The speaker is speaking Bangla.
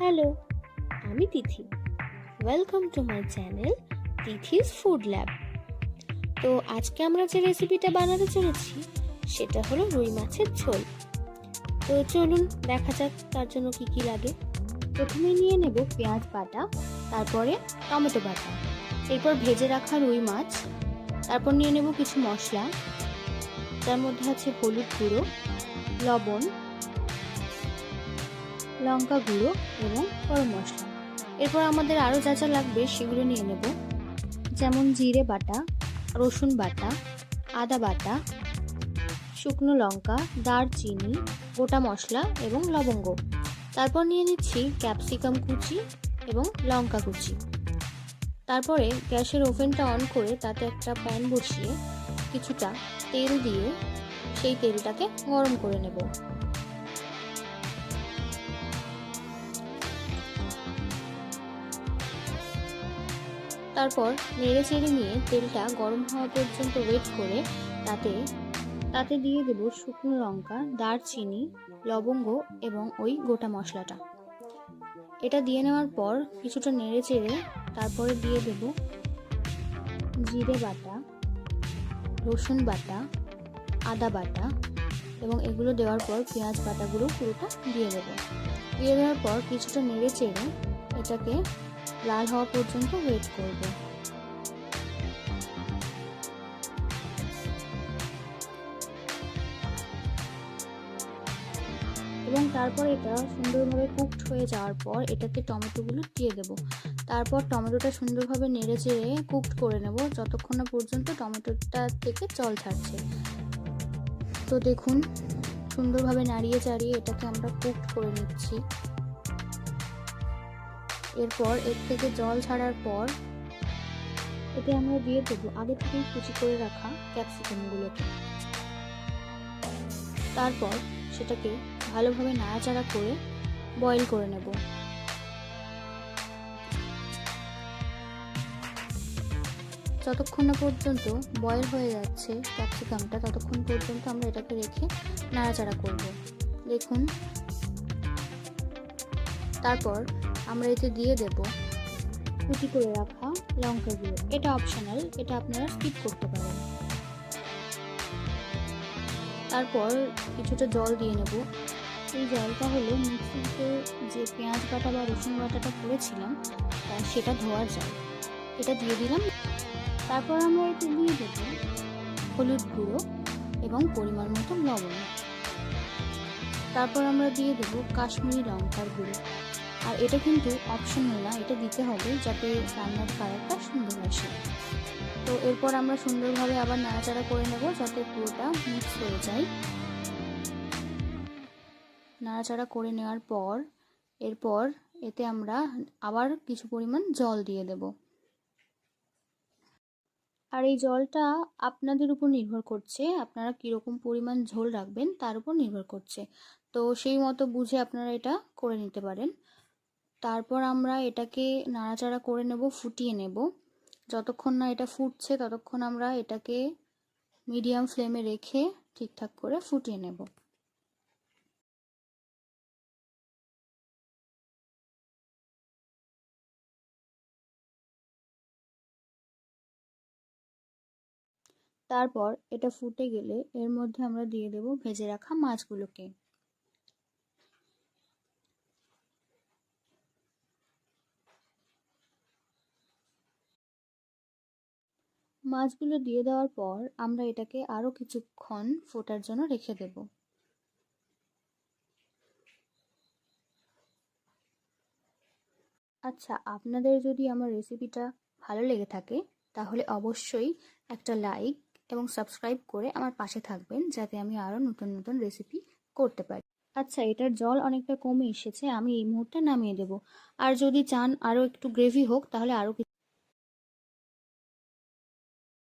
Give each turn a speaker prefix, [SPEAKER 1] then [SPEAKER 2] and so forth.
[SPEAKER 1] হ্যালো, আমি Tithi. Welcome to my channel Tithi's food lab তো আজকে আমরা যে রেসিপিটা বানাতে চলেছি, সেটা হলো রুই মাছের ঝোল। তো চলুন, দেখা যাক তার জন্য কি কি লাগে। প্রথমে নিয়ে নেব পেঁয়াজ বাটা, তারপরে টমেটো বাটা। এরপর ভেজে রাখা রুই মাছ, তারপর নিয়ে নেব কিছু মশলা। যার মধ্যে আছে হলুদ গুঁড়ো, লবণ লঙ্কা গুঁড়ো এবং গরম মশলা। এরপর আমাদের আরও যা যা লাগবে সেগুলো নিয়ে নেব। যেমন জিরে বাটা, রসুন বাটা, আদা বাটা, শুকনো লঙ্কা, দারচিনি, গোটা মশলা এবং লবঙ্গ। তারপর নিয়ে নিচ্ছি ক্যাপসিকাম কুচি এবং লঙ্কা কুচি। তারপরে গ্যাসের ওভেনটা অন করে তাতে একটা প্যান বসিয়ে কিছুটা তেল দিয়ে সেই তেলটাকে গরম করে নেব। তারপর নেড়ে চেড়ে নিয়ে তেলটা গরম হওয়া পর্যন্ত ওয়েট করে তাতে তাতে দিয়ে দেব শুকনো লঙ্কা, দারচিনি, লবঙ্গ এবং ওই গোটা মশলাটা। এটা দিয়ে নেওয়ার পর কিছুটা নেড়ে চেড়ে তারপরে দিয়ে দেব জিরে বাটা, রসুন বাটা, আদা বাটা এবং এগুলো দেওয়ার পর পেঁয়াজ বাটাগুলো পুরোটা দিয়ে দেবো। দিয়ে দেওয়ার পর কিছুটা নেড়ে চেড়ে এটাকে লাল হওয়া পর্যন্ত ওয়েট করব। এবং তারপর এটা সুন্দরভাবে কুকড হয়ে যাওয়ার পর এটাতে টমেটোগুলো দিয়ে দেব। তারপর টমেটোটা সুন্দরভাবে নেড়ে চেড়ে কুকড করে নেব যতক্ষণ না পর্যন্ত টমেটোটা থেকে জল ছাড়ছে তো দেখুন, সুন্দরভাবে নাড়িয়ে চাড়িয়ে এটাকে আমরা কুকড করে নিচ্ছি। এরপর এর থেকে জল ছাড়ার পর এতে আমরা দিয়ে দেবো। আগে থেকেই কুচি করে রাখা ক্যাপসিকামগুলোকে। তারপর সেটাকে ভালোভাবে নাড়াচাড়া করে বয়েল করে নেব। যতক্ষণ না পর্যন্ত বয়েল হয়ে যাচ্ছে ক্যাপসিকামটা, ততক্ষণ পর্যন্ত আমরা এটাকে রেখে নাড়াচাড়া করব। দেখুন তারপর আমরা এতে দিয়ে দেব কুচি করে রাখা লঙ্কা গুঁড়ো। এটা অপশনাল এটা আপনারা স্কিপ করতে পারেন। তারপর কিছুটা জল দিয়ে নেব। এই জলটা হলো মিক্সিতে যে পেঁয়াজ বাটা বা রসুন বাটাটা করেছিলাম, তা সেটা ধোয়ার জল এটা দিয়ে দিলাম। তারপর আমরা এতে দিয়ে দেবো হলুদ গুঁড়ো এবং পরিমাণ মতো লবণ। তারপর আমরা দিয়ে দেবো কাশ্মীরি লঙ্কার গুঁড়ো। আর এটা কিন্তু অপশনাল না, এটা দিতে হবে যাতে রান্নার কালারটা সুন্দর আসে। তো এরপর আমরা সুন্দরভাবে আবার নাড়াচাড়া করে নেব যাতে পুরোটা মিক্স হয়ে যায়। নাড়াচাড়া করে নেওয়ার পর, এরপর এতে আমরা আবার কিছু পরিমাণ জল দিয়ে দেব। আর এই জলটা আপনাদের উপর নির্ভর করছে, আপনারা কীরকম পরিমাণ ঝোল রাখবেন তার উপর নির্ভর করছে। তো সেই মতো বুঝে আপনারা এটা করে নিতে পারেন। তারপর আমরা এটাকে নাড়াচাড়া করে নেব, ফুটিয়ে নেব। যতক্ষণ না এটা ফুটছে, ততক্ষণ আমরা এটাকে মিডিয়াম ফ্লেমে রেখে ঠিকঠাক করে ফুটিয়ে নেব। তারপর এটা ফুটে গেলে এর মধ্যে আমরা দিয়ে দেব ভেজে রাখা মাছগুলোকে। মাছগুলো দিয়ে দেওয়ার পর আমরা এটাকে আরও কিছুক্ষণ ফোটার জন্য রেখে দেব। আচ্ছা আপনাদের যদি আমার রেসিপিটা ভালো লেগে থাকে, তাহলে অবশ্যই একটা লাইক এবং সাবস্ক্রাইব করে আমার পাশে থাকবেন, যাতে আমি আরও নতুন নতুন রেসিপি করতে পারি। আচ্ছা এটার জল অনেকটা কমে এসেছে, আমি এই মুহূর্তে নামিয়ে দেব। আর যদি চান আরও একটু গ্রেভি হোক, তাহলে আরও